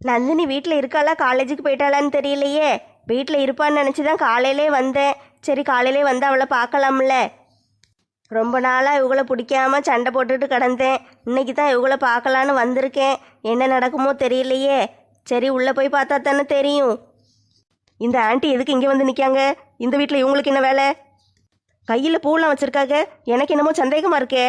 நந்தினி வீட்டில் இருக்காளா? காலேஜுக்கு போயிட்டாளான்னு தெரியலையே. வீட்டில் இருப்பான்னு நினச்சி தான் காலையிலே வந்தேன். சரி காலையிலே வந்து அவளை பார்க்கலாம்ல. ரொம்ப நாளாக இவங்கள பிடிக்காம சண்டை போட்டுட்டு கிடந்தேன். இன்னைக்கு தான் இவங்கள பார்க்கலான்னு வந்திருக்கேன். என்ன நடக்குமோ தெரியலையே. சரி உள்ளே போய் பார்த்தா தானே தெரியும். இந்த ஆண்டி எதுக்கு இங்கே வந்து நிற்காங்க இந்த வீட்டில் இவங்களுக்கு என்ன வேலை? கையில் பூலாம் வச்சுருக்காங்க. எனக்கு என்னமோ சந்தேகமாக இருக்கே.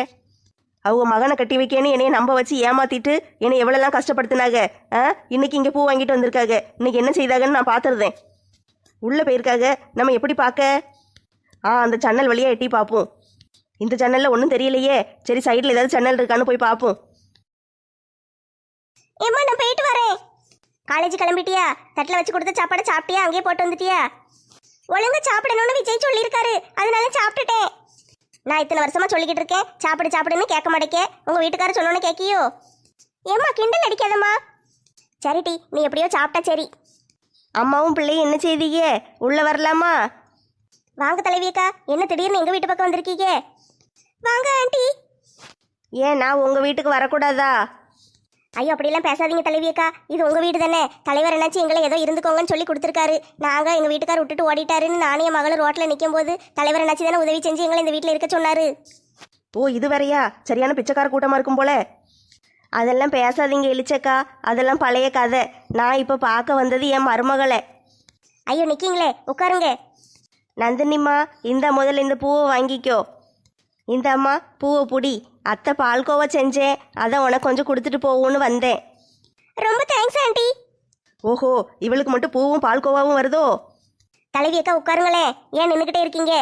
அவங்க மகனை கட்டி வைக்கேன்னு என்னைய நம்ப வச்சு ஏமாத்திட்டு என்னை எவ்வளோலாம் கஷ்டப்படுத்தினாங்க ஆ? இன்னைக்கு இங்கே பூ வாங்கிட்டு வந்திருக்காங்க. இன்னைக்கு என்ன செய்தாங்கன்னு நான் பார்த்துருந்தேன் உள்ளே போயிருக்காங்க. நம்ம எப்படி பார்க்க ஆ அந்த ஜன்னல் வழியாக எட்டி பார்ப்போம் இந்த ஜன்னலில் ஒன்றும் தெரியலையே. சரி சைடில் ஏதாவது ஜன்னல் இருக்கான்னு போய் பார்ப்போம் ஏம்மா நான் போயிட்டு வரேன். காலேஜ் கிளம்பிட்டியா? தட்டில் வச்சு கொடுத்த சாப்பாடை சாப்பிட்டியா? அங்கேயே போட்டு வந்துட்டியா? ஒழுங்கா சாப்பிடணும்னு விஜய் சொல்லியிருக்காரு. அதனால சாப்பிட்டுட்டேன். நான் இத்தனை வருஷமா சொல்லிக்கிட்டு இருக்கேன். சாப்பிடு சாப்பிடுன்னு கேட்க மாட்டேக்கே. உங்க வீட்டுக்காரர் சொன்னோன்னு கேட்கியோ? ஏம்மா கிண்டல் அடிக்காதம்மா. சரிடி நீ எப்படியோ சாப்பிட்டா சரி. அம்மாவும் பிள்ளையும் என்ன செய்தீங்க? உள்ளே வரலாமா? வாங்க தலைவியக்கா என்ன திடீர்னு எங்க வீட்டு பக்கம் வந்திருக்கீங்க? வாங்க ஆண்டி. ஏன் நான் உங்கள் வீட்டுக்கு வரக்கூடாதா? ஐயோ அப்படிலாம் பேசாதீங்க தலைவியக்கா. இது உங்க வீடு தானே. தலைவர் என்னாச்சு எங்களை ஏதோ இருந்துக்கோங்கன்னு சொல்லி கொடுத்துருக்காரு. நாங்க எங்க வீட்டுக்கார் விட்டுட்டு ஓடிட்டாருன்னு நானே என் மகளும் ரோட்ல நிற்கும் போது தலைவர் என்னாச்சு தானே உதவி செஞ்சு எங்களை இந்த வீட்டில் இருக்க சொன்னாரு. ஓ இது வேறையா? சரியான பிச்சைக்கார கூட்டமாக இருக்கும் போல. அதெல்லாம் பேசாதீங்க இளிச்சக்கா அதெல்லாம் பழைய கதை. நான் இப்போ பார்க்க வந்தது என் மருமகளை. ஐயோ நிக்கீங்களே. உட்காருங்க. நந்தினிம்மா இந்த முதல்ல இந்த பூவை வாங்கிக்கோ. இந்த அம்மா பூவை புடி. அத்தை பால்கோவா செஞ்சேன் அதை உனக்கு கொஞ்சம் கொடுத்துட்டு போகும்னு வந்தேன். ரொம்ப தேங்க்ஸ் ஆண்டி. ஓஹோ இவளுக்கு மட்டும் பூவும் பால்கோவாவும் வருதோ? தலைவியக்கா உட்காருங்களே. ஏன் நின்றுக்கிட்டே இருக்கீங்க?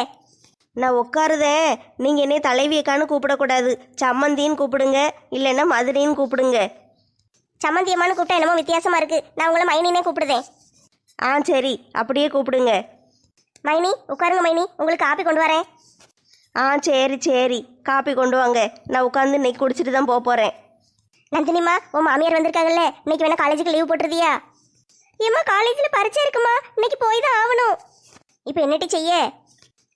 நான் உட்காருதேன். நீங்கள் என்னைய தலைவியக்கான்னு கூப்பிடக்கூடாது. சம்மந்தின்னு கூப்பிடுங்க இல்லைன்னா மதுரைன்னு கூப்பிடுங்க. சம்மந்தி அம்மான்னு கூப்பிட்டா என்னமோ வித்தியாசமா இருக்கு. நான் உங்களை மைனினே கூப்பிடுதேன். ஆ சரி. அப்படியே கூப்பிடுங்க. மைனி உட்காருங்க மைனி. உங்களுக்கு காப்பி கொண்டு வரேன். ஆ சரி சரி. காப்பி கொண்டு வாங்க. நான் உட்காந்து இன்னைக்கு குடிச்சிட்டு தான் போக போகிறேன் நந்தினிமா உன் மாமியார் வந்திருக்காங்கல்ல. இன்னைக்கு வேணா காலேஜுக்கு லீவ் போட்டுருதியா? ஏம்மா காலேஜில் பரீட்சை இருக்குமா? இன்னைக்கு போய் தான் ஆகணும். இப்போ என்னட்டி செய்ய?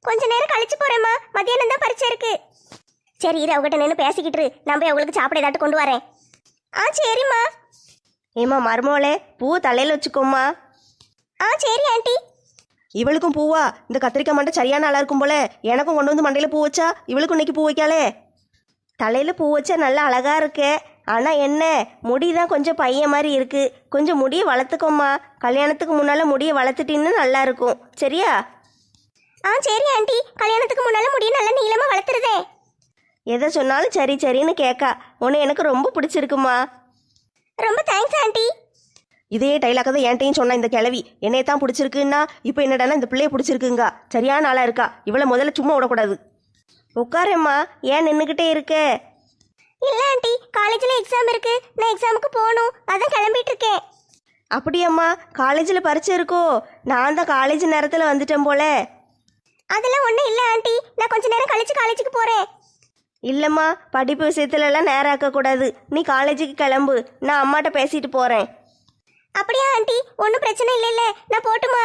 கொஞ்ச நேரம் கழிச்சு போறேம்மா. மத்தியானம் தான் பரீட்சை இருக்கு. சரி இரு அவகிட்ட நின்று பேசிக்கிட்டு இரு. நான் போய் அவங்களுக்கு சாப்பிட ஏதாட்டு கொண்டு வரேன். ஆ சரிம்மா. ஏம்மா மருமோளே பூ தலையில் வச்சுக்கோம்மா. ஆ சரி ஆண்டி. இவளுக்கும் பூவா? இந்த கத்திரிக்காய் மண்டை சரியான ஆளா இருக்கும் போல. எனக்கும் கொண்டு வந்து மண்டையில் பூ வச்சா இவளுக்கும் இன்னைக்கு பூ வைக்காளே? தலையில் பூ வச்சா நல்லா அழகா இருக்கே. ஆனால் என்ன? முடி தான் கொஞ்சம் பையன் மாதிரி இருக்கு. கொஞ்சம் முடியை வளர்த்துக்கோம்மா. கல்யாணத்துக்கு முன்னால் முடியை வளர்த்துட்டின்னு நல்லா இருக்கும். சரியா? ஆ சரி ஆண்டி. கல்யாணத்துக்கு முன்னால முடியும் நல்லா நீளமா வளர்த்துருதே. எதை சொன்னாலும் சரி சரின்னு கேட்கா உன்னை எனக்கு ரொம்ப பிடிச்சிருக்குமா? ரொம்ப தேங்க்ஸ் ஆண்டி. இதே டைலாக தான் என்கிட்டயும் சொன்னா இந்த கிழவி. என்னைய தான் பிடிச்சிருக்குன்னா இப்போ என்னடான்னா இந்த பிள்ளைய பிடிச்சிருக்குங்க. சரியான ஆளா இருக்கா. இவளை முதல்ல சும்மா விடக்கூடாது. உட்காரேம்மா ஏன் நின்றுக்கிட்டே இருக்க? இல்ல ஆண்டி காலேஜ்ல எக்ஸாம் இருக்கு. நான் எக்ஸாமுக்கு போகணும். அதான் கிளம்பிட்டு இருக்கேன். அப்படியாம்மா காலேஜில் பரிச்சை இருக்கோ? நான் தான் காலேஜ் நேரத்தில் வந்துட்டேன் போல. அதெல்லாம் ஒண்ணும் இல்ல ஆண்டி. நான் கொஞ்ச நேரம் கழிச்சு காலேஜுக்கு போறேன். இல்லைம்மா படிப்பு விஷயத்துலலாம் நேரம் ஆக்கக்கூடாது. நீ காலேஜுக்கு கிளம்பு. நான் அம்மாட்ட பேசிட்டு போகிறேன் அப்படியா ஆண்டி? ஒன்றும் பிரச்சனை இல்லைல்ல. நான் போட்டுமா?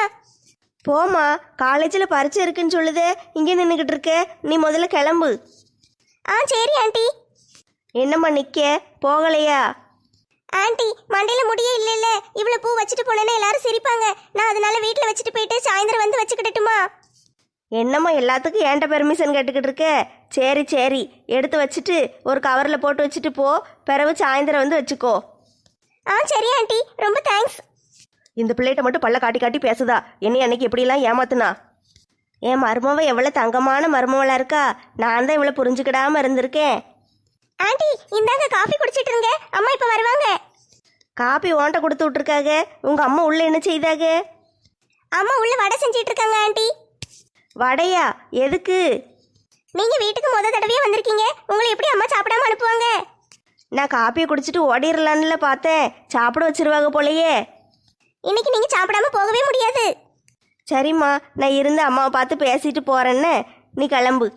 போம்மா. காலேஜில் பரிச்சை இருக்குன்னு சொல்லுதே. இங்கே நின்றுக்கிட்டு இருக்க. நீ முதல்ல கிளம்பு. ஆ சரி ஆண்டி. என்னம்மா நிற்க போகலையா? ஆண்டி மண்டையில முடியே இல்ல இல்ல இவ்வளவு பூ வச்சுட்டு போனேன்னா எல்லாரும் சிரிப்பாங்க. நான் அதனால வீட்ல வச்சுட்டு போயிட்டு சாயந்தரம் வந்து வச்சுக்கிடட்டுமா? என்னம்மா எல்லாத்துக்கும் ஏன்ட்ட பெர்மிஷன் கேட்டுக்கிட்டு இருக்க? சரி சரி. எடுத்து வச்சுட்டு ஒரு கவரில் போட்டு வச்சுட்டு போ. பிறகு சாயந்தரம் வந்து வச்சுக்கோ. ஆ சரி ஆண்டி. ரொம்ப தேங்க்ஸ் இந்த பிள்ளைகிட்ட மட்டும் பல்ல காட்டி காட்டி பேசுதா? என்னை அன்னைக்கு எப்படிலாம் ஏமாத்துனா? என் மருமவ எவ்வளோ தங்கமான மருமவளாக இருக்கா? நான் தான் இவ்வளோ புரிஞ்சுக்கிடாம இருந்திருக்கேன். ஆண்டி இந்தாங்க காஃபி குடிச்சிட்டு இருங்க. அம்மா இப்ப வருவாங்க. காப்பி ஓண்ட கொடுத்து விட்ருக்காங்க உங்கள் அம்மா உள்ள என்ன செய்தாங்க அம்மா உள்ள வடை செஞ்சிட்டு இருக்காங்க ஆண்டி. வடையா? எதுக்கு? நீங்க வீட்டுக்கு முத தடவையே வந்திருக்கீங்க. உங்களை எப்படி நான் காப்பியை குடிச்சிட்டு ஓடிடலான்ல பார்த்தேன். சாப்பிட வச்சிருவாங்க போலயே. இன்னைக்கு நீங்க சாப்பிடாம போகவே முடியாது. சரிம்மா நான் இருந்து அம்மாவை பார்த்து பேசிட்டு போகிறேன்னு நீ கிளம்பு.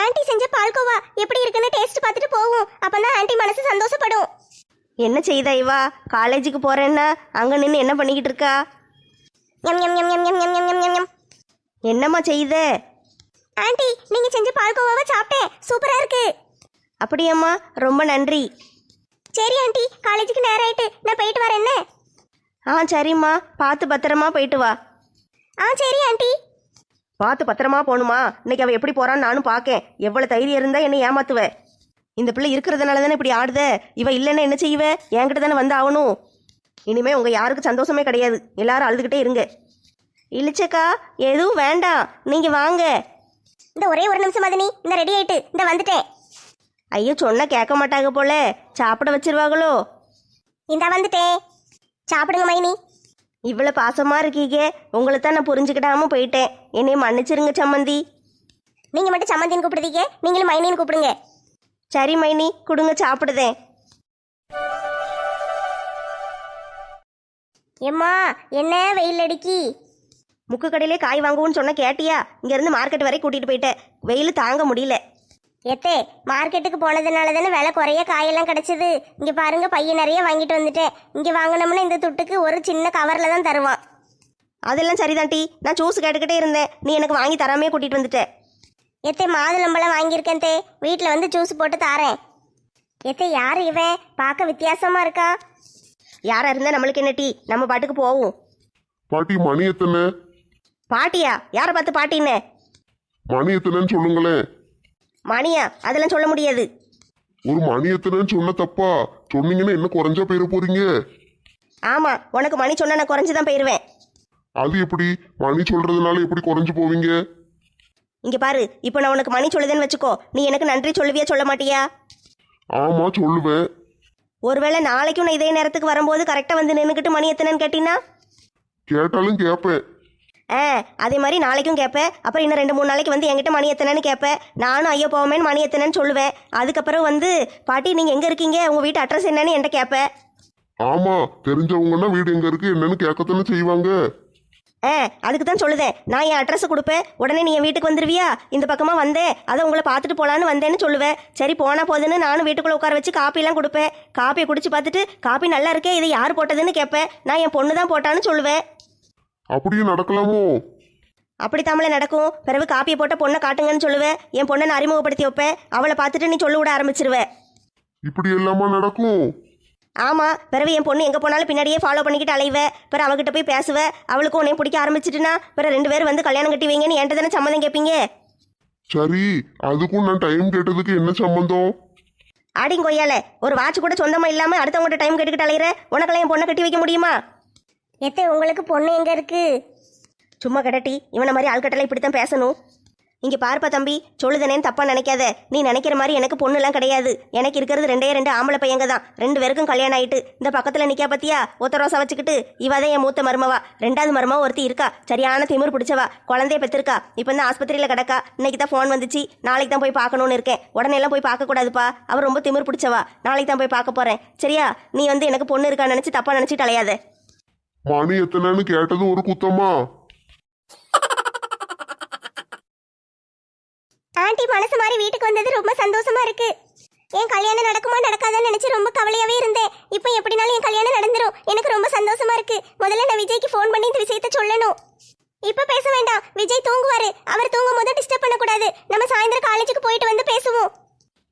ஆண்டி செஞ்ச பால்கோவா எப்படி இருக்குன்னு டேஸ்ட் பார்த்துட்டு போவோம். அப்பதான் ஆண்டி மனசு சந்தோஷப்படும். என்ன செய்தா இவா? காலேஜுக்கு போறேன்னா அங்க நின்று என்ன பண்ணிக்கிட்டு இருக்கா? எம் எம் எம் எம் எம் எம் எம் எம் எம் எம் என்னம்மா செய்த? ஆண்டி நீங்க செஞ்ச பால்கோவாவை சாப்பிட்டேன். சூப்பரா இருக்கு. அப்படியாம்மா ரொம்ப நன்றி. சரி ஆண்டி காலேஜுக்கு நேரம் ஆயிட்டு நான் போயிட்டு வரேன் என்ன? ஆ சரிம்மா பார்த்து பத்திரமா போயிட்டு வா. ஆ சரி ஆண்டி. பார்த்து பத்திரமா போகணுமா இன்னைக்கு அவள் எப்படி போறான்னு நானும் பார்க்கேன். எவ்வளோ தைரியம் இருந்தால் என்னை ஏமாத்துவ. இந்த பிள்ளை இருக்கிறதுனால தானே இப்படி ஆடுத? இவ இல்லைன்னா என்ன செய்வ? என்கிட்ட தானே வந்து ஆகணும். இனிமே உங்க யாருக்கு சந்தோஷமே கிடையாது. எல்லாரும் அழுதுகிட்டே இருங்க. இழிச்சக்கா எதுவும் வேண்டாம். நீங்க வாங்க. இந்த ஒரே ஒரு நிமிஷம் மதனி. இந்த ரெடி ஆயிட்டு இந்த வந்துட்டேன். ஐயோ சொன்னா கேட்க மாட்டாங்க போல. சாப்பிட வச்சிருவாங்களோ? இந்த வந்துட்டேன் சாப்பிடுங்க மைனி. இவ்வளோ பாசமா இருக்கீங்க. உங்களை தான் நான் புரிஞ்சுக்கிடாம போயிட்டேன். என்னைய மன்னிச்சிருங்க சம்மந்தி. நீங்க மட்டும் சம்மந்தின்னு கூப்பிடுதீங்க. நீங்களும் மைனின்னு கூப்பிடுங்க. சரி மைனி கொடுங்க சாப்பிடுதேன். எம்மா என்ன வெயில் அடிக்கி? முக்கு கடையிலே காய் வாங்குவோன்னு சொன்ன கேட்டியா? இங்கேருந்து மார்க்கெட் வரை கூட்டிகிட்டு போயிட்டேன். வெயில் தாங்க முடியல. எத்தே மார்க்கெட்டுக்கு போனதுனால தானே விலை குறைய காயெல்லாம் கிடைச்சது. இங்க பாருங்க பையன் நிறைய வாங்கிட்டு வந்துட்டேன். இங்க வாங்கினோம்னா இந்த துட்டுக்கு ஒரு சின்ன கவர்ல தான் தருவான். அதெல்லாம் சரிதான் டி. நான் ஜூஸ் கேட்டுக்கிட்டே இருந்தேன். நீ எனக்கு வாங்கி தராமே கூட்டிகிட்டு வந்துட்ட. எத்தே மாதுளம்பழம் வாங்கியிருக்கேன் தே. வீட்டில் வந்து ஜூஸ் போட்டு தாரேன். எத்தே யார் இவன் பார்க்க வித்தியாசமா இருக்கா? யாரா இருந்தா நம்மளுக்கு என்ன டீ? நம்ம பாட்டுக்கு போவோம். பாட்டி மணி எத்தனை? பாட்டியா? யாரை பார்த்து பாட்டின்னு? மணி எத்தனைன்னு சொல்லுங்களேன். மணியா அதெல்லாம் சொல்ல முடியாது. ஒரு மணி எத்தனைன்னு சொன்ன தப்பா? சொன்னீங்கன்னா என்ன குறைஞ்சா போயிட போறீங்க? ஆமா உனக்கு மணி சொன்னா நான் குறைஞ்சு தான் போயிடுவேன் அது எப்படி? மணி சொல்றதுனால எப்படி குறைஞ்சு போவீங்க? இங்க பாரு இப்போ நான் உனக்கு மணி சொல்லுதேன்னு வச்சுக்கோ நீ எனக்கு நன்றி சொல்லுவியா சொல்ல மாட்டியா? ஆமா சொல்லுவேன். ஒருவேளை நாளைக்கும் நான் இதே நேரத்துக்கு வரும்போது கரெக்டாக வந்து நின்றுக்கிட்டு மணி எத்தனைன்னு கேட்டினா கேட்டாலும் கேட்பேன் ஆ அதே மாதிரி நாளைக்கும் கேட்பேன் அப்புறம் இன்னும் ரெண்டு மூணு நாளைக்கு வந்து என்கிட்ட மணி எத்தனைன்னு கேட்பேன் நானும் ஐயோ போவேன்னு மணி எத்தனைன்னு சொல்லுவேன். அதுக்கப்புறம் வந்து பாட்டி நீங்கள் எங்கே இருக்கீங்க? உங்கள் வீட்டு அட்ரஸ் என்னன்னு என்கிட்ட கேட்பேன் ஆமா தெரிஞ்சவங்கன்னா வீடு எங்க இருக்கு என்னன்னு கேட்கத்தானே செய்வாங்க. ஆ அதுக்கு தான் சொல்லுதேன். நான் என் அட்ரஸ் கொடுப்பேன். உடனே நீ என் வீட்டுக்கு வந்துருவியா? இந்த பக்கமாக வந்தேன். அதை உங்களை பார்த்துட்டு போகலான்னு வந்தேன்னு சொல்லுவேன். சரி போனா போதுன்னு நானும் வீட்டுக்குள்ளே உட்கார வச்சு காப்பிலாம் கொடுப்பேன். காப்பியை குடிச்சு பார்த்துட்டு காப்பி நல்லா இருக்கே இது யார் போட்டதுன்னு கேட்பேன் நான் என் பொண்ணு தான் போட்டான்னு சொல்லுவேன். அப்படியே நடக்கலாமோ? அப்படி தாமலை நடக்கும். பிறகு காப்பியை போட்ட பொண்ணை காட்டுங்கன்னு சொல்லுவேன். என் பொண்ணை நான் அறிமுகப்படுத்தி வைப்பேன். அவளை பார்த்துட்டு நீ சொல்ல விட ஆரம்பிச்சிருவ. இப்படி எல்லாமா நடக்கும்? ஆமாம் பிறகு என் பொண்ணு எங்கே போனாலும் பின்னாடியே ஃபாலோ பண்ணிக்கிட்டு அலைவ. பிறகு அவகிட்ட போய் பேசுவ. அவளுக்கும் உன்னை பிடிக்க ஆரம்பிச்சிட்டுனா பிறகு ரெண்டு பேரும் வந்து கல்யாணம் கட்டி வைங்கன்னு என்கிட்ட தானே சம்மதம் கேட்பீங்க சரி அதுக்கும் நான் டைம் கேட்டதுக்கு என்ன சம்பந்தம் ஆடிங் கொய்யால ஒரு வாட்ச் கூட சொந்தமாக இல்லாமல் அடுத்தவங்ககிட்ட டைம் கேட்டுக்கிட்டு அலையிற. உனக்கெல்லாம் என் பொண்ணை கட்டி வைக்க முடியுமா? எத்தே உங்களுக்கு பொண்ணு எங்க இருக்கு? சும்மா கடட்டி இவனை மாதிரி ஆள்கட்டலாம் இப்படித்தான் பேசணும். இங்கே பார்ப்பா தம்பி சொல்லுதனேன்னு தப்பா நினைக்காத. நீ நினைக்கிற மாதிரி எனக்கு பொண்ணுலாம் கிடையாது. எனக்கு இருக்கிறது ரெண்டே ரெண்டு ஆம்பளை பையங்க தான். ரெண்டு பேருக்கும் கல்யாணம் ஆயிட்டு இந்த பக்கத்தில் நிற்கா பத்தியா? ஒத்த ரோசா வச்சுக்கிட்டு இவ தான் என் மூத்த மருமவா. ரெண்டாவது மருமவா ஒருத்தி இருக்கா. சரியான திமிர் பிடிச்சவா. குழந்தைய பெற்றிருக்கா. இப்போ தான் ஆஸ்பத்திரியில் கிடக்கா. இன்னைக்கு தான் ஃபோன் வந்துச்சு. நாளைக்கு தான் போய் பார்க்கணும்னு இருக்கேன். உடனே எல்லாம் போய் பார்க்கக்கூடாதுப்பா அவர் ரொம்ப திமிர் பிடிச்சவா. நாளைக்கு தான் போய் பார்க்க போகிறேன் சரியா? நீ வந்து எனக்கு பொண்ணு இருக்கா நினச்சி தப்பா நினச்சிட்டு அலையாத. மணி எத்தனைன்னு கேட்டது ஒரு குத்தமா? ஆண்டி மனசு மாதிரி வீட்டுக்கு வந்தது ரொம்ப சந்தோஷமா இருக்கு. என் கல்யாணம் நடக்குமா நடக்காதான்னு நினைச்சு ரொம்ப கவலையாவே இருந்தேன். இப்போ எப்படினாலும் என் கல்யாணம் நடந்துரும். எனக்கு ரொம்ப சந்தோஷமா இருக்கு. முதல்ல நான் விஜய்க்கு ஃபோன் பண்ணி இந்த விஷயத்த சொல்லணும். இப்ப பேச வேண்டாம். விஜய் தூங்குவாரு. அவர் தூங்கும் போது டிஸ்டர்ப் பண்ணக்கூடாது. நம்ம சாயந்தரம் காலேஜுக்கு போயிட்டு வந்து பேசுவோம்.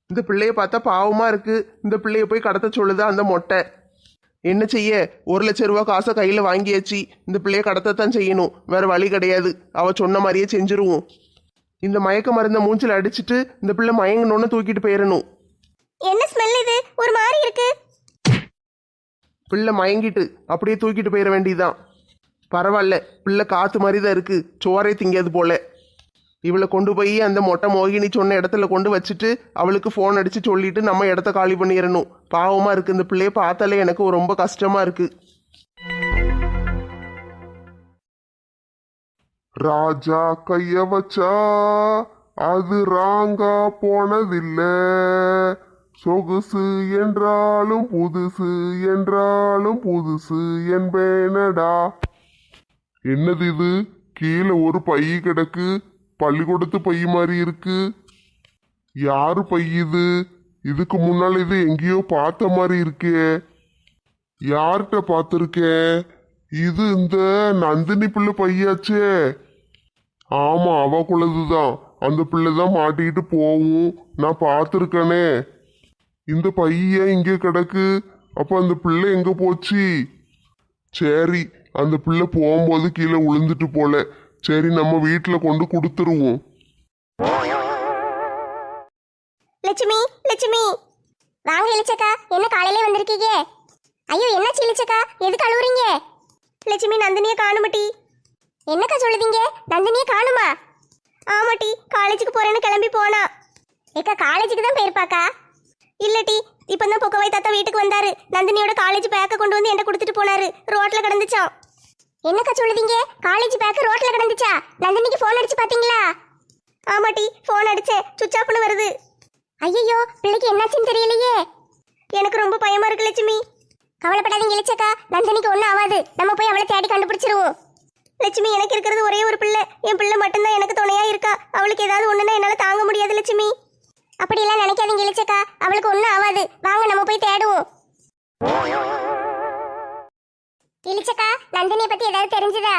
இந்த பிள்ளைய பார்த்தா பாவமா இருக்கு. இந்த பிள்ளைய போய் கடத்த சொல்லுதா அந்த மொட்டை? என்ன செய்ய? ஒரு லட்ச ரூபா காசை கையில் வாங்கியாச்சு. இந்த பிள்ளைய கடத்தத்தான் செய்யணும். வேற வழி கிடையாது. அவ சொன்ன மாதிரியே செஞ்சிருவோம். இந்த மயக்க மருந்தை மூஞ்சில் அடிச்சிட்டு இந்த பிள்ளை மயங்கணுன்னு தூக்கிட்டு போயிடணும் என்ன ஸ்மெல் இது? ஒரு மாதிரி இருக்கு. பிள்ளை மயங்கிட்டு அப்படியே தூக்கிட்டு போயிட வேண்டியதுதான். பரவாயில்ல. பிள்ளை காத்து மாதிரி தான் இருக்கு. சோறே திங்காது போல. இவளை கொண்டு போய் அந்த மொட்டை மோகினி சொன்ன இடத்துல கொண்டு வச்சுட்டு அவளுக்கு ஃபோன் அடித்து சொல்லிட்டு நம்ம இடத்த காலி பண்ணிடணும். பாவமாக இருக்குது இந்த பிள்ளையை பார்த்தாலே எனக்கு ரொம்ப கஷ்டமா இருக்குது ராஜா கைய வச்சா அது ராங்கா போனதில்ல. சொகுசு என்றாலும் புதுசு என்றாலும் புதுசு என்பேனடா. என்னது இது? கீழே ஒரு பை கிடக்கு. பள்ளிக்கூடத்து பை மாதிரி இருக்கு. யாரு பை இது? இதுக்கு முன்னால் இது எங்கேயோ பார்த்த மாதிரி இருக்கே. யார்கிட்ட பார்த்துருக்கேன் இது இந்த நந்தினி பிள்ளை பையாச்சே. ஆமாம் அவ ஆமா தான் அந்த பிள்ளை தான் மாட்டிக்கிட்டு போவும். நான் பார்த்துருக்கனே. இந்த பையன் இங்கே கிடக்கு? அப்போ அந்த பிள்ளை எங்கே போச்சு? சரி அந்த பிள்ளை போகும்போது கீழே விழுந்துட்டு போல. சரி நம்ம வீட்டில் கொண்டு கொடுத்துருவோம். லட்சுமி லட்சுமி. வாங்க இளிச்சக்கா என்ன காலையிலே வந்திருக்கீங்க? ஐயோ என்னாச்சு இளிச்சக்கா? எதுக்கு அழுவுறீங்க? லட்சுமி நந்தினியை காணுமட்டி. என்னக்கா சொல்லுதீங்க? நந்தினியை காணுமா? ஆமாட்டி காலேஜுக்கு போறேன்னு கிளம்பி போனா. ஏக்கா காலேஜுக்கு தான் போயிருப்பாக்கா? இல்லட்டி இப்பதான் பொக்கவாய் தாத்தா வீட்டுக்கு வந்தாரு. நந்தினியோட காலேஜ் பேக்கை கொண்டு வந்து என்ன கொடுத்துட்டு போனாரு. ரோட்ல கிடந்துச்சான் என்னக்கா சொல்லுதீங்க? காலேஜ் பேக் ரோட்ல கிடந்துச்சா? நந்தினிக்கு ஃபோன் அடிச்சு பாத்தீங்களா? ஆமாட்டி ஃபோன் அடிச்சேன் சுவிச் ஆஃப்னு வருது. ஐயோ பிள்ளைக்கு என்னாச்சுன்னு தெரியலையே. எனக்கு ரொம்ப பயமா இருக்கு லட்சுமி. கவலைப்படாதீங்க இளிச்சக்கா. நந்தினிக்கு ஒன்றும் ஆகாது. நம்ம போய் அவளை தேடி கண்டுபிடிச்சிருவோம். லட்சுமி எனக்கு இருக்கிறது ஒரே ஒரு பிள்ளை. என் பிள்ளை மட்டும்தான் எனக்கு துணையா இருக்கா? அவளுக்கு ஏதாவது ஒண்ணுன்னா என்னால தாங்க முடியாது லட்சுமி. அப்படியெல்லாம் நினைக்காதீங்க இளிச்சக்கா. அவளுக்கு ஒன்றும் ஆகாது. வாங்க நம்ம போய் தேடுவோம். இளிச்சக்கா நந்தினியை பத்தி ஏதாவது தெரிஞ்சுதா?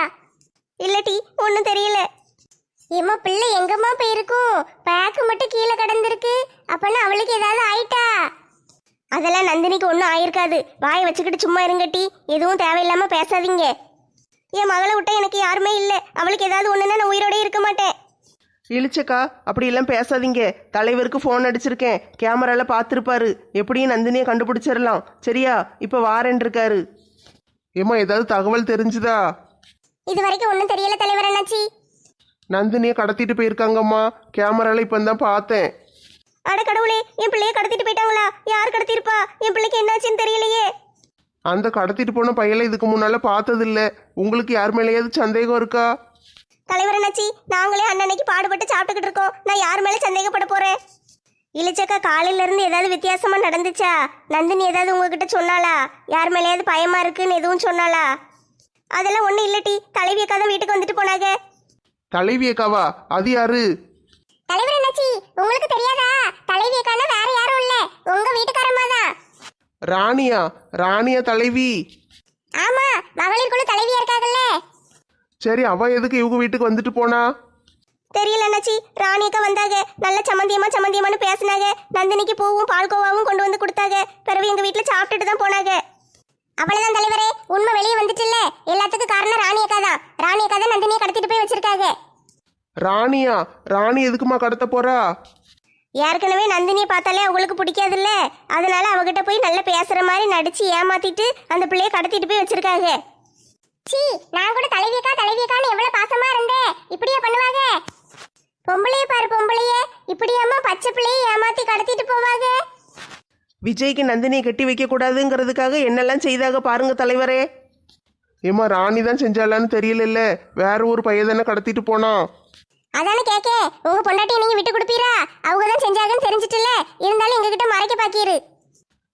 இல்லட்டி ஒன்றும் தெரியல. ஏம்மா பிள்ளை எங்கம்மா போயிருக்கும்? பேக்கு மட்டும் கீழே கிடந்திருக்கு. அப்பனா அவளுக்கு ஏதாவது ஆயிட்டா? அதெல்லாம் நந்தினிக்கு ஒன்றும் ஆயிருக்காது. வாயை வச்சுக்கிட்டு சும்மா இருங்கட்டி எதுவும் தேவையில்லாம பேசாதீங்க. என் மகளை விட்ட எனக்கு யாருமே இல்லை. அவளுக்கு ஏதாவது ஒண்ணுன்னா நான் உயிரோட இருக்க மாட்டேன். இழிச்சக்கா அப்படியெல்லாம் பேசாதீங்க. தலைவருக்கு ஃபோன் அடிச்சிருக்கேன். கேமரால பார்த்துருப்பாரு. எப்படியும் நந்தினியை கண்டுபிடிச்சிடலாம் சரியா? இப்போ வாரேன் இருக்காரு ஏம்மா ஏதாவது தகவல் தெரிஞ்சுதா? இது வரைக்கும் ஒன்றும் தெரியல தலைவர் அண்ணாச்சி. நந்தினியை கடத்திட்டு போயிருக்காங்கம்மா. கேமரால இப்போ தான் பார்த்தேன். அட கடவுளே என் பிள்ளைய கடத்திட்டு போயிட்டாங்களா? யார் கடத்திருப்பா என் பிள்ளைக்கு என்னாச்சுன்னு தெரியலையே. அந்த கடத்திட்டு போன பையலை இதுக்கு முன்னால பார்த்ததில்ல. உங்களுக்கு யார் மேலேயாவது சந்தேகம் இருக்கா? தலைவர் என்னாச்சி நாங்களே அன்னன்னைக்கு பாடுபட்டு சாப்பிட்டுக்கிட்டு இருக்கோம். நான் யார் மேல சந்தேகப்பட போறேன்? இளிச்சக்கா காலையில இருந்து ஏதாவது வித்தியாசமா நடந்துச்சா? நந்தினி ஏதாவது உங்ககிட்ட சொன்னாளா? யார் மேலேயாவது பயமா இருக்குன்னு எதுவும் சொன்னாளா? அதெல்லாம் ஒண்ணும் இல்லட்டி தலைவி அக்கா தான் வீட்டுக்கு வந்துட்டு போனாங்க. தலைவி அக்காவா? அது யாரு? தலைவர் அண்ணாச்சி உங்களுக்கு தெரியாதா? தலைவியக்கான வேற யாரும் இல்ல. உங்க வீட்டுக்காரம்மா தான். ராணியா? ராணியா தலைவி? ஆமா மகளிர் குழு தலைவியா இருக்காங்கல்ல. சரி அவ எதுக்கு இவங்க வீட்டுக்கு வந்துட்டு போனா? தெரியல அண்ணாச்சி. ராணி அக்கா வந்தாங்க. நல்ல சம்மந்தியமா சம்மந்தியமான்னு பேசினாங்க. நந்தினிக்கு பூவும் பால்கோவாவும் கொண்டு வந்து கொடுத்தாங்க. பிறகு எங்க வீட்டுல சாப்பிட்டுட்டு தான் போனாங்க. அவ்வளவுதான் தலைவரே. உண்மை வெளியே வந்துட்டுல்ல எல்லாத்துக்கும் காரணம் ராணி அக்கா தான். ராணி அக்கா தான் நந்தினியை கடத்திட்டு போய் வச்சிருக்காங்க. ராணியா? ராணி எதுக்குமா கடத்த போறா? ஏற்கனவே நந்தினியை பார்த்தாலே அவங்களுக்கு பிடிக்காதுல்ல. அதனால அவகிட்ட போய் நல்லா பேசுற மாதிரி நடிச்சு ஏமாத்திட்டு அந்த பிள்ளைய கடத்திட்டு போய் வச்சிருக்காங்க. சீ நான் கூட தலைவியக்கா தலைவியக்கான்னு எவ்வளவு பாசமா இருந்தேன். இப்படியா பண்ணுவாங்க? பொம்பளைய பாரு பொம்பளைய. இப்படியாம்மா பச்சை பிள்ளைய ஏமாத்தி கடத்திட்டு போவாங்க? விஜய்க்கு நந்தினியை கட்டி வைக்க கூடாதுங்கிறதுக்காக என்னெல்லாம் செய்தாக பாருங்க தலைவரே. ஏம்மா ராணி தான் செஞ்சாலான்னு தெரியல வேற ஒரு பையன் தானே கடத்திட்டு போனான் அதானே கேக்கே உங்க பொண்டாட்டியை நீங்க விட்டு கொடுப்பீரா? அவங்க தான் செஞ்சாங்கன்னு தெரிஞ்சிட்டுல இருந்தாலும் எங்ககிட்ட மறைக்க பாக்கிரு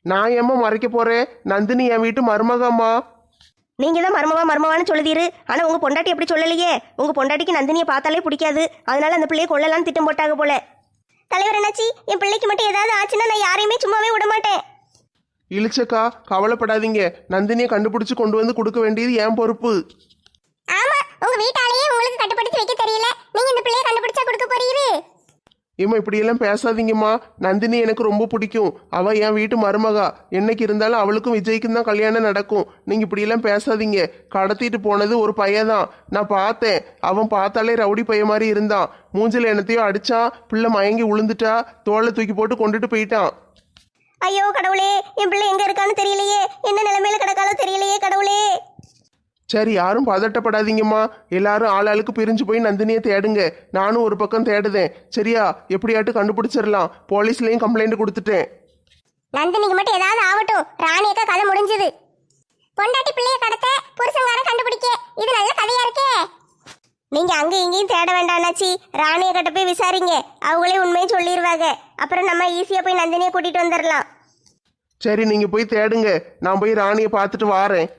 நான் ஏம்மா மறைக்க போறேன்? நந்தினி என் வீட்டு மருமகம்மா. நீங்க தான் மர்மவா மர்மவான்னு சொல்லுதீரு. ஆனா உங்க பொண்டாட்டி அப்படி சொல்லலையே. உங்க பொண்டாட்டிக்கு நந்தினியை பார்த்தாலே பிடிக்காது. அதனால அந்த பிள்ளைய கொள்ளலாம்னு திட்டம் போட்டாங்க போல. தலைவர் என்னாச்சி? என் பிள்ளைக்கு மட்டும் ஏதாவது ஆச்சுன்னா நான் யாரையுமே சும்மாவே விட மாட்டேன். இழிச்சக்கா கவலைப்படாதீங்க. நந்தினியை கண்டுபிடிச்சு கொண்டு வந்து கொடுக்க வேண்டியது என் பொறுப்பு. ஆமா உங்க வீட்டாலேயே உங்களுக்கு கட்டுப்படுத்தி வைக்க தெரியல. நீங்க இந்த பிள்ளைய கண்டுபிடிச்சா கொடுக்க போறீரு. ஏம்மா இப்படியெல்லாம் பேசாதீங்கம்மா. நந்தினி எனக்கு ரொம்ப பிடிக்கும். அவ என் வீட்டு மருமகா. என்னைக்கு இருந்தாலும் அவளுக்கும் விஜய்க்கும் தான் கல்யாணம் நடக்கும். நீங்க இப்படியெல்லாம் பேசாதீங்க. கடத்திட்டு போனது ஒரு பையன் தான் நான் பார்த்தேன். அவன் பார்த்தாலே ரவுடி பையன் மாதிரி இருந்தான். மூஞ்சில் என்னத்தையோ அடித்தான் பிள்ளை மயங்கி உளுந்துட்டா தோலை தூக்கி போட்டு கொண்டுட்டு போயிட்டான். ஐயோ கடவுளே என் பிள்ளை எங்க இருக்கான்னு தெரியலையே. என்ன நிலைமையில கிடக்காலோ தெரியலையே கடவுளே. சரி யாரும் பதட்டப்படாதீங்கம்மா. எல்லாரும் ஆளாளுக்கு பிரிஞ்சு போய் நந்தினியை தேடுங்க. நானும் ஒரு பக்கம் தேடுதேன். சரியா? எப்படியாட்டு கண்டுபிடிச்சிடலாம். போலீஸ்லயும் கம்ப்ளைண்ட் கொடுத்துட்டேன். நந்தினிக்கு மட்டும் ஏதாவது ஆகட்டும். ராணி அக்கா கதை முடிஞ்சது. பொண்டாட்டி பிள்ளைய கடத்த புருஷங்காரன் கண்டுபிடிக்க. இது நல்ல கதையா இருக்கே. நீங்க அங்க இங்கேயும் தேட வேண்டாம் அண்ணாச்சி. ராணியை கிட்ட போய் விசாரிங்க. அவங்களே உண்மையை சொல்லிடுவாங்க அப்புறம் நம்ம ஈஸியா போய் நந்தினியை கூட்டிட்டு வந்துடலாம். சரி நீங்க போய் தேடுங்க. நான் போய் ராணியை பார்த்துட்டு வாரேன்.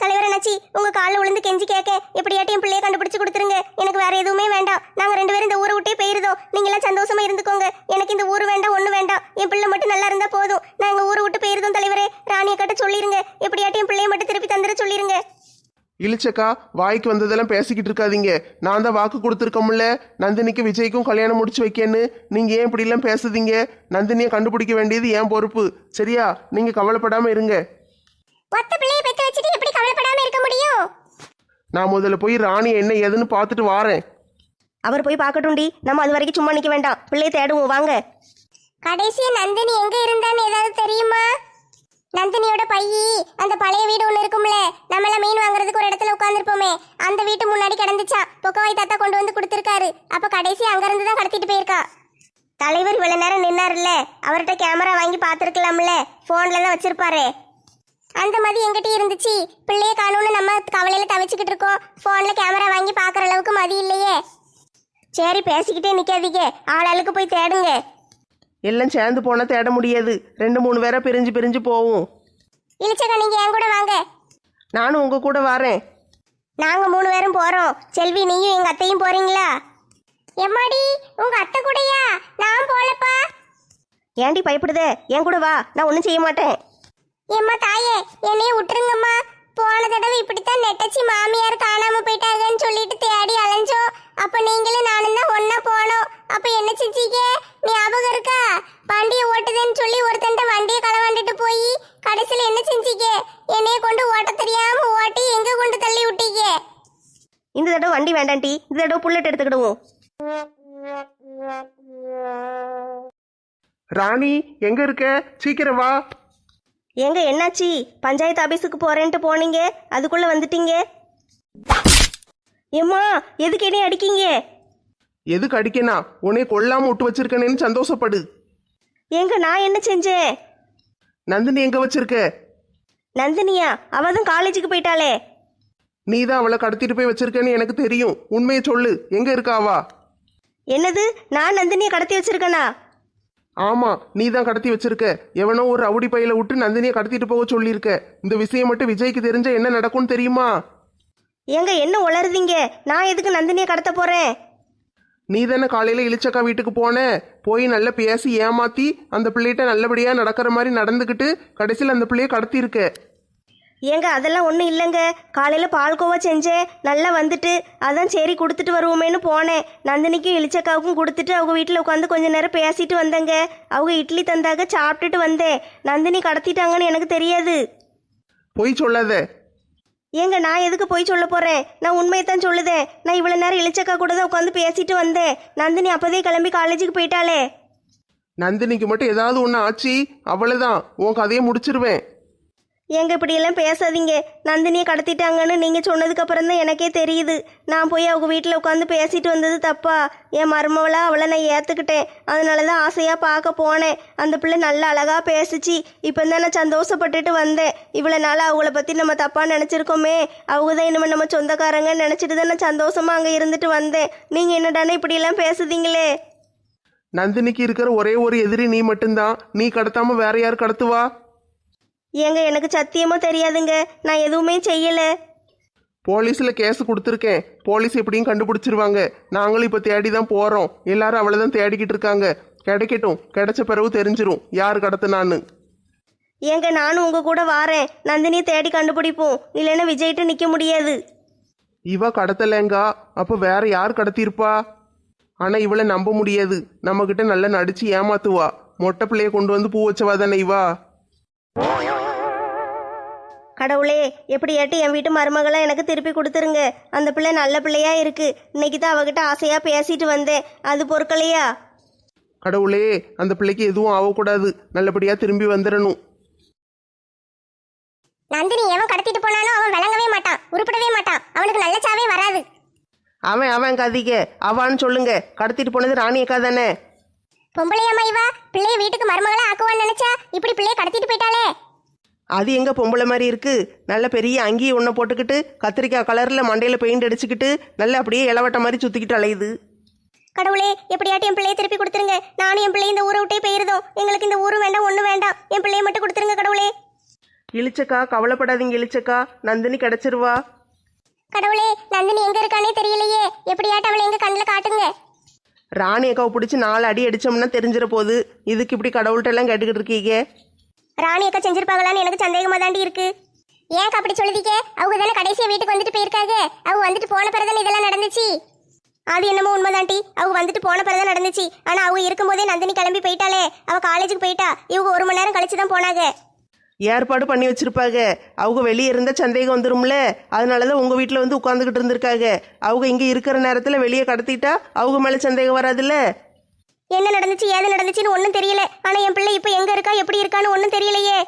தலைவர் அண்ணாச்சி உங்க காலில் விழுந்து கெஞ்சி கேட்க எப்படியாட்டும் என் பிள்ளைய கண்டுபிடிச்சு கொடுத்துருங்க. எனக்கு வேற எதுவுமே வேண்டாம். நாங்க ரெண்டு பேரும் இந்த ஊரை விட்டே போயிருந்தோம் நீங்க எல்லாம் சந்தோஷமா இருந்துக்கோங்க. எனக்கு இந்த ஊர் வேண்டாம் ஒண்ணு வேண்டாம். என் பிள்ளை மட்டும் நல்லா இருந்தா போதும். நாங்க ஊரை விட்டு போயிருந்தோம் தலைவரே. ராணியை கட்ட சொல்லிருங்க. எப்படியாட்டி என் பிள்ளைய மட்டும் திருப்பி தந்துட சொல்லிருங்க. இழிச்சக்கா வாய்க்கு வந்ததெல்லாம் பேசிக்கிட்டு இருக்காதீங்க. நான் தான் வாக்கு கொடுத்துருக்கோம்ல. நந்தினிக்கு விஜய்க்கும் கல்யாணம் முடிச்சு வைக்கேன்னு. நீங்க ஏன் இப்படிலாம் பேசுதீங்க? நந்தினியை கண்டுபிடிக்க வேண்டியது என் பொறுப்பு. சரியா? நீங்க கவலைப்படாம இருங்க. ஒத்த பிள்ளைய பெத்து வச்சுட்டு எப்படி கவலைப்படாம இருக்க நான் முதல்ல போய் ராணி என்ன ஏதுன்னு பார்த்துட்டு வாரேன். அவர் போய் பார்க்கட்டும்டி. நம்ம அது வரைக்கும் சும்மா நிற்க வேண்டாம். பிள்ளையை தேடுவோம் வாங்க. கடைசியா நந்தினி எங்க இருந்தான்னு ஏதாவது தெரியுமா? நந்தினியோட பையி அந்த பழைய வீடு ஒண்ணு இருக்கும்ல நம்மள மீன் வாங்குறதுக்கு ஒரு இடத்துல உட்காந்துருப்போமே அந்த வீட்டு முன்னாடி கிடந்துச்சான் பொக்கவாய் தாத்தா கொண்டு வந்து கொடுத்துருக்காரு. அப்ப கடைசி அங்க இருந்து தான் கடத்திட்டு போயிருக்கா. தலைவர் இவ்வளவு நேரம் நின்னாருல்ல அவர்கிட்ட கேமரா வாங்கி பார்த்துருக்கலாம்ல போன்ல தான் வச்சிருப்பாரு. அந்த மாதிரி எங்கிட்ட இருந்துச்சு. பிள்ளைய காணும்னு நம்ம கவலையில தவிச்சுக்கிட்டு இருக்கோம். போன்ல கேமரா வாங்கி பார்க்குற அளவுக்கு மதி இல்லையே. சரி பேசிக்கிட்டே நிக்காதீங்க. ஆளாளுக்கு போய் தேடுங்க. எல்லாம் சேர்ந்து போனால் தேட முடியாது. ரெண்டு மூணு பேரை பிரிஞ்சு பிரிஞ்சு போவோம். இளிச்சக்கா நீங்க என் கூட வாங்க. நானும் உங்கள் கூட வரேன். நாங்க மூணு பேரும் போறோம். செல்வி நீயும் எங்க அத்தையும் போறீங்களா? எம்மாடி உங்க அத்தை கூடயா? நான் போலப்பா. ஏன்டி பயப்படுதே? என் கூட வா. நான் ஒன்றும் செய்ய மாட்டேன். எம்மா தாயே என்னைய விட்டுருங்கம்மா. போன தடவை இப்படித்தான் நெட்டச்சி மாமியார் காணாம போயிட்டாங்கன்னு சொல்லிட்டு தேடி அலைஞ்சோம் அப்ப நீங்களும் நானும் தான் ஒன்னா போனோம். அப்ப என்ன செஞ்சீங்க? ஞாபகம் இருக்கா? வண்டியை ஓட்டுதேன்னு சொல்லி ஒருத்தன்ட்ட வண்டியை களவாண்டுட்டு போய் கடைசியில் என்ன செஞ்சீங்க? என்னைய கொண்டு ஓட்ட தெரியாம ஓட்டி எங்க கொண்டு தள்ளி விட்டீங்க? இந்த தடவை வண்டி வேண்டாம்டி இந்த தடவை புல்லட் எடுத்துக்கிடுவோம். ராணி எங்கே இருக்க? சீக்கிரம் வா. எங்க என்னாச்சு? பஞ்சாயத்து ஆபீஸுக்கு போறேன்ட்டு போனீங்க. அதுக்குள்ள வந்துட்டீங்க. ஏம்மா எதுக்கு என்னைய அடிக்கீங்க? எதுக்கு அடிக்கனா? உன்னை கொல்லாம விட்டு வச்சிருக்கனேன்னு சந்தோஷப்படு. எங்க நான் என்ன செஞ்சேன்? நந்தினி எங்க வச்சிருக்க? நந்தினியா? அவ தான் காலேஜுக்கு போயிட்டாளே. நீ தான் அவளை கடத்திட்டு போய் வச்சிருக்கேன்னு எனக்கு தெரியும். உண்மையை சொல்லு. எங்க இருக்காவா என்னது? நான் நந்தினியை கடத்தி வச்சிருக்கேனா? ஆமா நீ தான் கடத்தி வச்சிருக்க. எவனோ ஒரு ரவுடி பையில விட்டு நந்தினியை கடத்திட்டு போக சொல்லியிருக்க. இந்த விஷயம் மட்டும் விஜய்க்கு தெரிஞ்ச என்ன நடக்கும்னு தெரியுமா? ஏங்க என்ன உளருதீங்க நான் எதுக்கு நந்தினியை கடத்த போறேன்? நீ தானே காலையில இளிச்சக்கா வீட்டுக்கு போன. போய் நல்லா பேசி ஏமாத்தி அந்த பிள்ளைகிட்ட நல்லபடியா நடக்கிற மாதிரி நடந்துக்கிட்டு கடைசியில் அந்த பிள்ளைய கடத்தியிருக்க. ஏங்க அதெல்லாம் ஒன்றும் இல்லைங்க. காலையில் பால்கோவா செஞ்சேன். நல்லா வந்துட்டு. அதான் சரி கொடுத்துட்டு வருவோமேன்னு போனேன். நந்தினிக்கும் இளிச்சக்காவுக்கும் கொடுத்துட்டு அவங்க வீட்டில் உட்காந்து கொஞ்ச நேரம் பேசிட்டு வந்தேங்க. அவங்க இட்லி தந்தாங்க சாப்பிட்டுட்டு வந்தேன். நந்தினி கடத்திட்டாங்கன்னு எனக்கு தெரியாது. பொய் சொல்லாத. ஏங்க நான் எதுக்கு போய் சொல்ல போகிறேன் நான் உண்மையை தான் சொல்லுதேன். நான் இவ்வளோ நேரம் இளிச்சக்கா கூட தான் உட்காந்து பேசிட்டு வந்தேன். நந்தினி அப்போதே கிளம்பி காலேஜுக்கு போயிட்டாளே. நந்தினிக்கு மட்டும் ஏதாவது ஒன்று ஆச்சு? அவ்வளோதான் உன் கதையை முடிச்சிருவேன். எங்க இப்படியெல்லாம் பேசாதீங்க. நந்தினியை கடத்திட்டாங்கன்னு நீங்கள் சொன்னதுக்கப்புறம் தான் எனக்கே தெரியுது. நான் போய் அவங்க வீட்டில் உட்காந்து பேசிட்டு வந்தது தப்பா? என் மருமவளா அவளை நான் ஏற்றுக்கிட்டேன் அதனால தான் ஆசையாக பார்க்க போனேன். அந்த பிள்ளை நல்லா அழகாக பேசிச்சு. இப்போ தான் நான் சந்தோஷப்பட்டுட்டு வந்தேன். இவ்வளோ நாள் அவங்கள பற்றி நம்ம தப்பாக நினச்சிருக்கோமே. அவங்க தான் இனிமேல் நம்ம சொந்தக்காரங்க நினச்சிட்டு தான் நான் சந்தோஷமாக அங்கே இருந்துட்டு வந்தேன். நீங்கள் என்னடானே இப்படியெல்லாம் பேசுதீங்களே? நந்தினிக்கு இருக்கிற ஒரே ஒரு எதிரி நீ மட்டும்தான். நீ கடத்தாம வேற யார் கடத்துவா? ஏங்க எனக்கு சத்தியமாக தெரியாதுங்க. நான் எதுவுமே செய்யலை. போலீஸில் கேஸ் கொடுத்துருக்கேன். போலீஸ் எப்படியும் கண்டுபிடிச்சிருவாங்க. நாங்களும் இப்போ தேடி தான் போகிறோம் எல்லாரும் அவளை தான் தேடிக்கிட்டு இருக்காங்க. கிடைக்கட்டும். கிடைச்ச பிறகு தெரிஞ்சிரும். யார் கடத்துனான்னு. ஏங்க நானும் உங்கள் கூட வாரேன். நந்தினியை தேடி கண்டுபிடிப்போம். இல்லைன்னா விஜய்கிட்ட நிற்க முடியாது. இவ கடத்தலைங்கா. அப்போ வேற யார் கடத்தியிருப்பா? ஆனால் இவளை நம்ப முடியாது. நம்மக்கிட்ட நல்லா நடிச்சு ஏமாத்துவா. மொட்டை பிள்ளைய கொண்டு வந்து பூ வச்சவா தானே இவா? கடவுளே எப்படியாட்டி என் வீட்டு மருமகளை எனக்கு திருப்பி கொடுத்துருங்க. அந்த பிள்ளை நல்ல பிள்ளையா இருக்கு. இன்னைக்கு தான் அவகிட்ட ஆசையா பேசிட்டு வந்தேன். அது பொறுக்கலையா? கடவுளே அந்த பிள்ளைக்கு எதுவும் ஆகக்கூடாது. நல்லபடியாக திரும்பி வந்துடணும் நந்தினி எவன் கடத்திட்டு போனாலும் அவன் விளங்கவே மாட்டான். உருப்படவே மாட்டான். அவனுக்கு நல்ல சாவே வராது. அவன் அவன் கதிக்க அவான்னு சொல்லுங்க. கடத்திட்டு போனது ராணி அக்கா தானே. பொம்பளையாமா இவா பிள்ளைய வீட்டுக்கு மருமகளா ஆக்குவான்னு நினைச்சா இப்படி பிள்ளைய கடத்திட்டு போயிட்டாளே. அது எங்க பொம்பளை மாதிரி இருக்கு? நல்ல பெரிய அங்கி ஒன்றை போட்டுக்கிட்டு கத்திரிக்காய் கலரில் மண்டையில் பெயிண்ட் அடிச்சுக்கிட்டு நல்ல அப்படியே இளவட்ட மாதிரி சுற்றிக்கிட்டு அலையுது. கடவுளே எப்படியாட்டும் என் பிள்ளைய திருப்பி கொடுத்துருங்க. நானும் என் பிள்ளை இந்த ஊரை விட்டே போயிருந்தோம் எங்களுக்கு இந்த ஊரும் வேண்டாம் ஒன்றும் வேண்டாம். என் பிள்ளைய மட்டும் கொடுத்துருங்க கடவுளே. இழிச்சக்கா கவலைப்படாதீங்க இழிச்சக்கா நந்தினி கிடைச்சிருவா. கடவுளே நந்தினி எங்க இருக்கானே தெரியலையே. எப்படியாட்டும் அவளை எங்க கண்ணில் காட்டுங்க. ராணி அக்காவை பிடிச்சி நாலு அடி அடிச்சோம்னா தெரிஞ்சிட போகுது இதுக்கு இப்படி கடவுள்கிட்ட எல்லாம் கேட்டுக்கிட்டு இருக்கீங்க? ராணி அக்கா செஞ்சிருப்பாங்களான்னு எனக்கு சந்தேகமா தாண்டி இருக்கு. ஏன் அப்படி சொல்லுதீங்க? அவங்க தானே கடைசியா வீட்டுக்கு வந்துட்டு போயிருக்காங்க. அவங்க வந்துட்டு போன பிறகு இதெல்லாம் நடந்துச்சு. அது என்னமோ உண்மைதான்டி அவங்க வந்துட்டு போன பிறகு நடந்துச்சு. ஆனா அவங்க இருக்கும்போதே நந்தினி கிளம்பி போயிட்டாலே அவ காலேஜுக்கு போயிட்டா. இவங்க ஒரு மணி நேரம் கழிச்சு தான் போனாங்க. ஏற்பாடு பண்ணி வச்சிருப்பாங்க. அவங்க வெளியே இருந்தால் சந்தேகம் வந்துரும்ல. அதனால தான் உங்கள் வீட்டில் வந்து உட்காந்துக்கிட்டு இருந்திருக்காங்க. அவங்க இங்கே இருக்கிற நேரத்தில் வெளியே கடத்திட்டா அவங்க மேலே சந்தேகம் வராதுல்ல? என்ன நடந்துச்சு ஏது நடந்துச்சுன்னு ஒன்றும் தெரியல. ஆனால் என் பிள்ளை இப்போ எங்கே இருக்கா எப்படி இருக்கான்னு ஒன்றும் தெரியலையே.